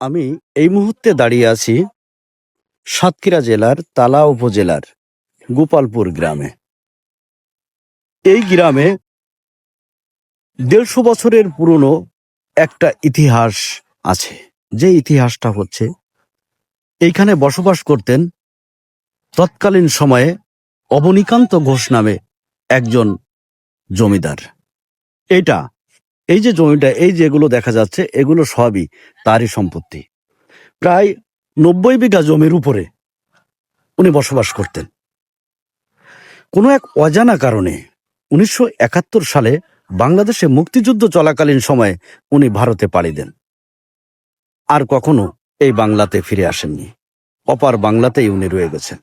আমি এই মুহূর্তে দাঁড়িয়ে আছি সাতক্ষীরা জেলার তালা উপজেলার গোপালপুর গ্রামে। এই গ্রামে দেড়শো বছরের পুরনো একটা ইতিহাস আছে। যে ইতিহাসটা হচ্ছে, এইখানে বসবাস করতেন তৎকালীন সময়ে অবনিকান্ত ঘোষ নামে একজন জমিদার। এটা এই যে জমিটা, এই যেগুলো দেখা যাচ্ছে, এগুলো সবই তারই সম্পত্তি। প্রায় নব্বই বিঘা জমির উপরে উনি বসবাস করতেন। কোনো এক অজানা কারণে উনিশশো একাত্তর সালে বাংলাদেশে মুক্তিযুদ্ধ চলাকালীন সময়ে উনি ভারতে পাড়ি দেন। আর কখনো এই বাংলাতে ফিরে আসেননি। অপার বাংলাতেই উনি রয়ে গেছেন।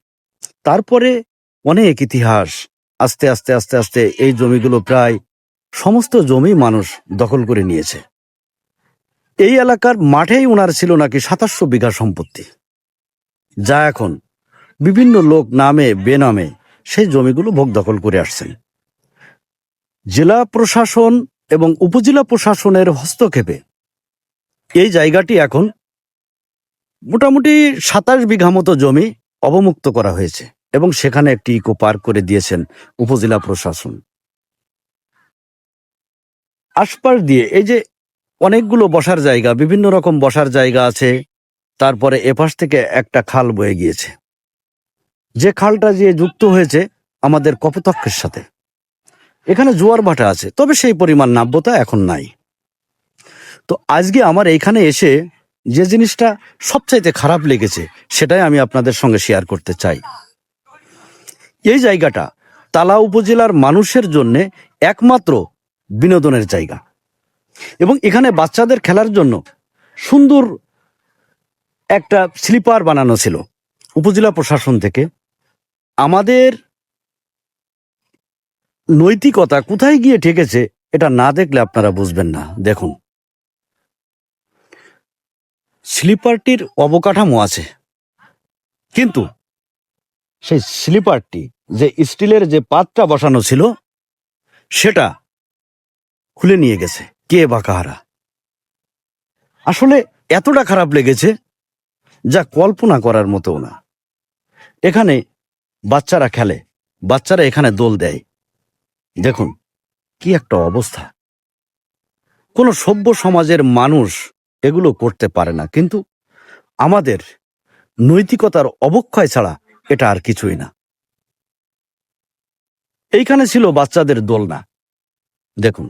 তারপরে অনেক ইতিহাস, আস্তে আস্তে আস্তে আস্তে এই জমিগুলো প্রায় সমস্ত জমি মানুষ দখল করে নিয়েছে। এই এলাকার মাঠেই ওনার ছিল নাকি সাতাশশো বিঘা সম্পত্তি। যা এখন বিভিন্ন লোক নামে, বেনামে সেই জমিগুলো ভোগ দখল করে আসছেন। জেলা প্রশাসন এবং উপজেলা প্রশাসনের হস্তক্ষেপে এই জায়গাটি এখন মোটামুটি সাতাশ বিঘা মতো জমি অবমুক্ত করা হয়েছে এবং সেখানে একটি ইকো পার্ক করে দিয়েছেন উপজেলা প্রশাসন। আশপাশ দিয়ে এই যে অনেকগুলো বসার জায়গা, বিভিন্ন রকম বসার জায়গা আছে, তারপরে এপাশ থেকে একটা খাল বয়ে গিয়েছে। যে খালটা যে যুক্ত হয়েছে আমাদের কপোতক্ষের সাথে। এখানে জোয়ার ভাটা আছে, তবে সেই পরিমাণ নাব্যতা এখন নাই। তো আজকে আমার এইখানে এসে যে জিনিসটা সবচাইতে খারাপ লেগেছে, সেটাই আমি আপনাদের সঙ্গে শেয়ার করতে চাই। এই জায়গাটা তালা উপজেলার মানুষের জন্য একমাত্র বিনোদনের জায়গা। এবং এখানে বাচ্চাদের খেলার জন্য সুন্দর একটা স্লিপার বানানো ছিল উপজেলা প্রশাসন থেকে। আমাদের নৈতিকতা কোথায় গিয়ে ঠেকেছে এটা না দেখলে আপনারা বুঝবেন না। দেখুন। স্লিপারটির অবকাঠামো আছে। কিন্তু সেই স্লিপারটি যে স্টিলের যে পাতটা বসানো ছিল, সেটা খুলে নিয়ে গেছে। কে বা কাহারা আসলে এতটা খারাপ লেগেছে যা কল্পনা করার মতো না। এখানে বাচ্চারা খেলে, বাচ্চারা এখানে দোল দেয়। দেখুন, কি একটা অবস্থা। কোন সভ্য সমাজের মানুষ এগুলো করতে পারে না, কিন্তু আমাদের নৈতিকতার অবক্ষয় ছাড়া এটা আর কিছুই না। এইখানে ছিল বাচ্চাদের দোলনা। দেখুন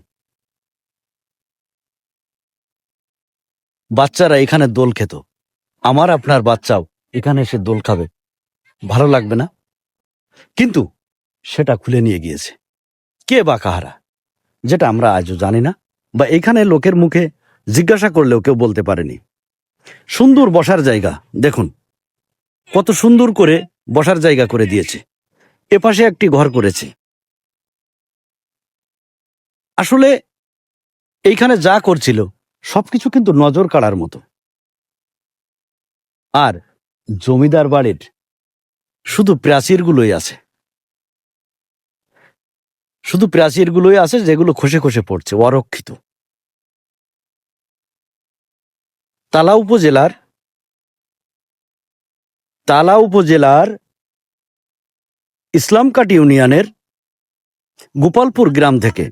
বাচ্চারা এখানে দোল খেত। আমার আপনার বাচ্চাও এখানে এসে দোল খাবে। ভালো লাগবে না? কিন্তু সেটা খুলে নিয়ে গিয়েছে। কে বা কাহারা? যেটা আমরা আজও জানি না বা এখানে লোকের মুখে জিজ্ঞাসা করলেও কেউ বলতে পারেনি। সুন্দর বসার জায়গা, দেখুন। কত সুন্দর করে বসার জায়গা করে দিয়েছে। এপাশে একটি ঘর করেছে। আসলে এইখানে যা করছিল সবকিছু কিন্তু নজর কাড়ার মতো। আর জমিদার বাড়ির শুধু প্রাচীরগুলোই আছে। শুধু প্রাচীরগুলোই আছে যেগুলো খসে খসে পড়ছে, অরক্ষিত। তালা উপজেলার তালা উপজেলার ইসলামকাট ইউনিয়নের গোপালপুর গ্রাম থেকে